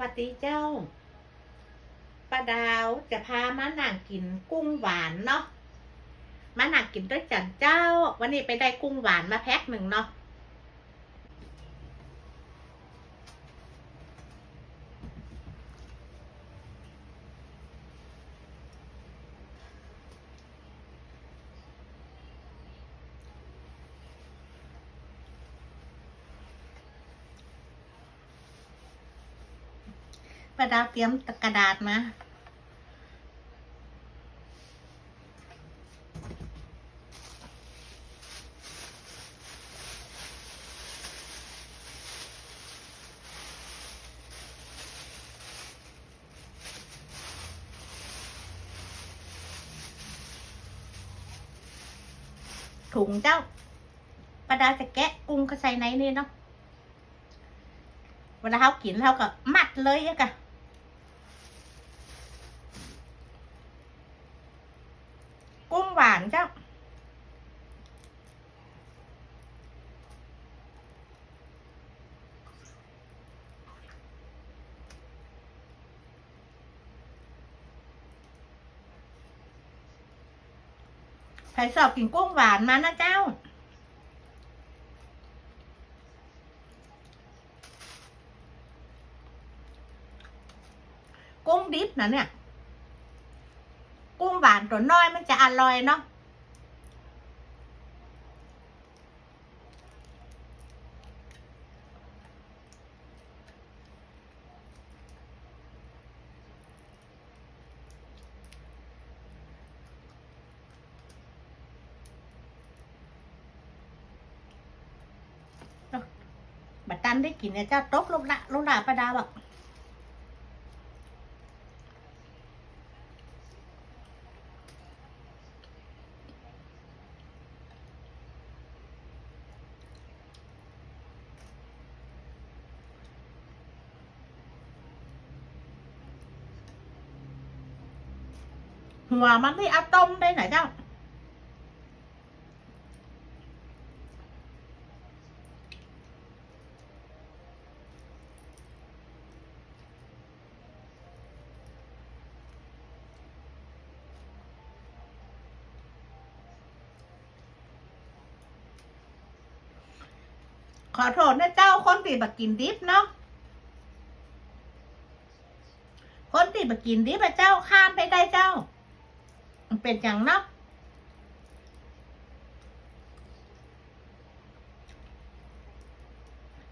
วัดดีเจ้าป้าดาวจะพามานั่งกินกุ้งหวานเนาะมานั่งกินด้วยจันเจ้า วันนี้ไปได้กุ้งหวานมาแพ็คหนึ่งเนาะ ป้าดาวเตรียมกระดาษมาถุงเจ้าป้าดาจะแกะกุ้งก็ใส่ในนี่เนาะเวลาเขากินเขาก็มัดเลยอะกะ กุ้งหวานเจ้าใครชอบกินกุ้งหวานมานะเจ้า กุ้งดิบนะเนี่ยกุ้งหวาน ตัวน้อยมันจะอร่อยเนาะบัดตันได้กินเนี่ยเจ้าตกลูกละลูกละประดาบอ หัวมันไม่เอาต้มได้ไหนเจ้า ขอโทษนะเจ้าคนที่บักกินดิบเนาะคนที่บักกินดิบอะเจ้าข้ามไปได้เจ้า เป็นอย่างนาะ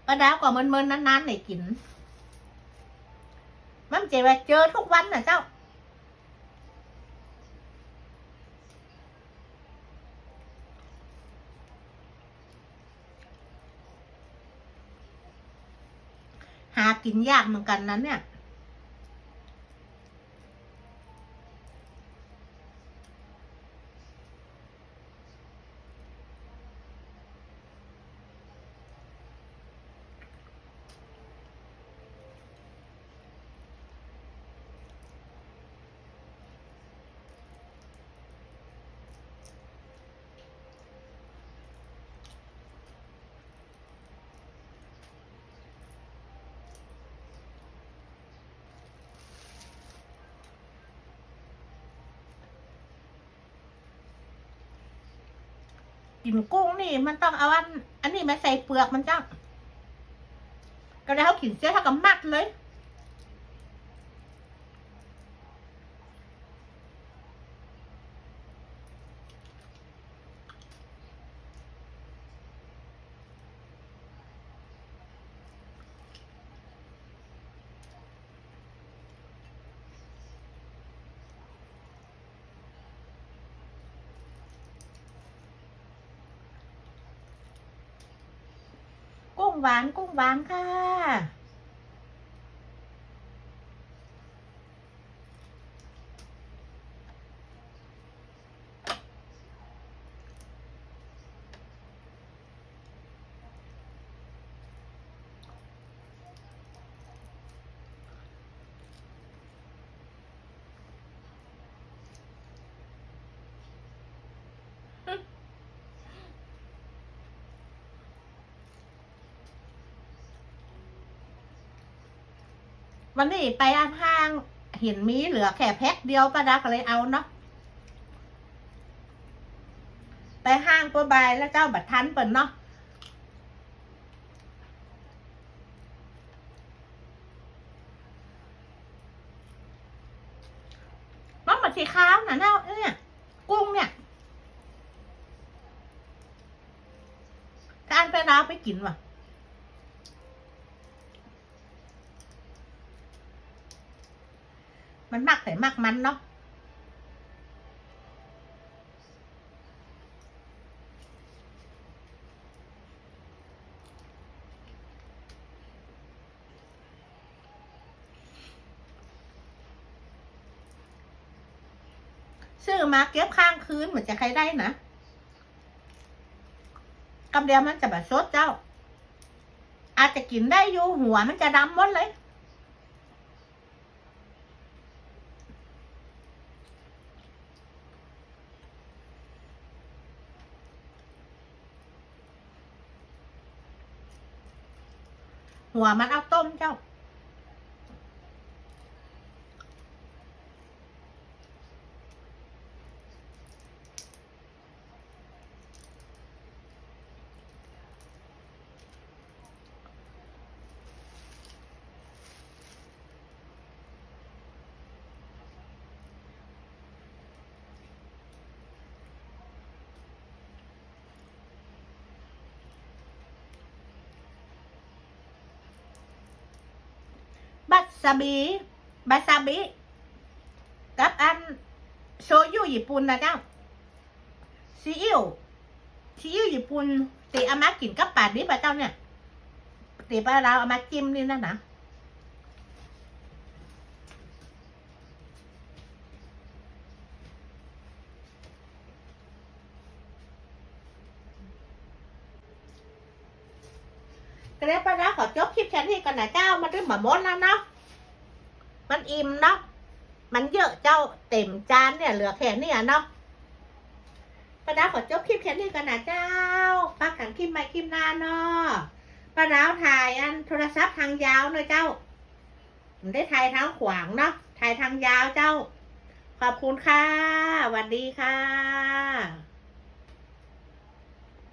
ป้าดาวก็เมินๆนานๆไหนกิน มันเจว่าเจอทุกวันน่ะเจ้า หากินยากเหมือนกันนั้นเนี่ย กินกุ้งนี่ มันต้องเอาอัน อันนี้มาใส่เปลือกมันจ้าก็ได้เขาขินเสียเท่ากับมัดเลย หวานกุ้งหวานค่ะ วันนี้ไปอันห้างเห็นมีเหลือแค่แพ็คเดียวป้าดาก็เลยเอาเนาะไปห้างตัวบายแล้วเจ้าบัตรทันเปิ่นเนาะมันมันสีขาวนะเนาะเนี่ยกุ้งเนี่ยการไปร้าไปกินว่ะ มันมักแต่มักมันเนาะซื้อมาเก็บข้างคืนเหมือนจะใครได้นะกำเดียวมันจะแบบสดเจ้า อาจจะกินได้อยู่หัวมันจะดำหมดเลย หัวมันเอาต้มเจ้าาบิบัตซาบิกับอันโชยุญี่ปุ่นนะเจ้าซีอิ๊วซีอิ๊วญี่ปุ่นตีอามากินกับปาดิบะเจ้าเนี่ยตีปลาเราเอามาจิ้มนี่นะนะก็เลยปลาเราขอจบคลิปแค่นี้ก่อนนะเจ้ามันเรื่องหมามดแล้วเนาะ มันอิ่มเนาะมันเยอะเจ้าเต็มจานเนี่ยเหลือแค่นี้เนาะป้าดาวขอจบคลิปแค่นี้กันนะเจ้าปักกันคลิปใหม่คลิปหน้าเนาะป้าดาวถ่ายอันโทรศัพท์ทางยาวหน่อยเจ้าไม่ได้ถ่ายทางขวางเนาะถ่ายทางยาวเจ้า ขอบคุณค่ะสวัสดีค่ะ